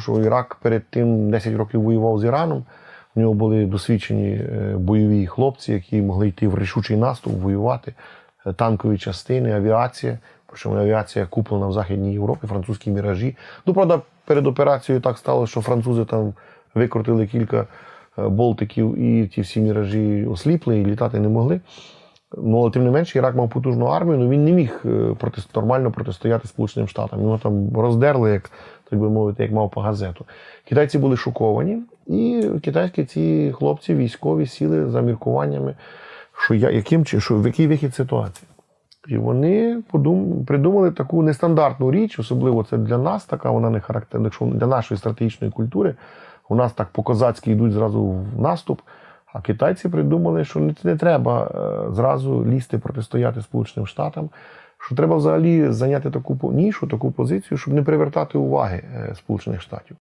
що Ірак перед тим 10 років воював з Іраном. У нього були досвідчені е, бойові хлопці, які могли йти в рішучий наступ, воювати, Е, танкові частини, авіація. Причому авіація куплена в Західній Європі, французькі міражі. Ну, правда, перед операцією так сталося, що французи там викрутили кілька е, болтиків і ті всі міражі осліпли і літати не могли. Ну, але тим не менше, Ірак мав потужну армію, але він не міг проти- нормально протистояти Сполученим Штатам. Його там роздерли, як так би мовити, як мав по газету. Китайці були шоковані, і китайські ці хлопці військові сіли за міркуваннями, що я, яким, чи- що, в який вихід ситуації. І вони подум, придумали таку нестандартну річ, особливо це для нас така, вона не характерна, якщо для нашої стратегічної культури. У нас так по-козацьки йдуть зразу в наступ. А китайці придумали, що не, треба е, зразу лізти протистояти Сполученим Штатам, що треба взагалі зайняти таку нішу, таку позицію, щоб не привертати уваги е, Сполучених Штатів.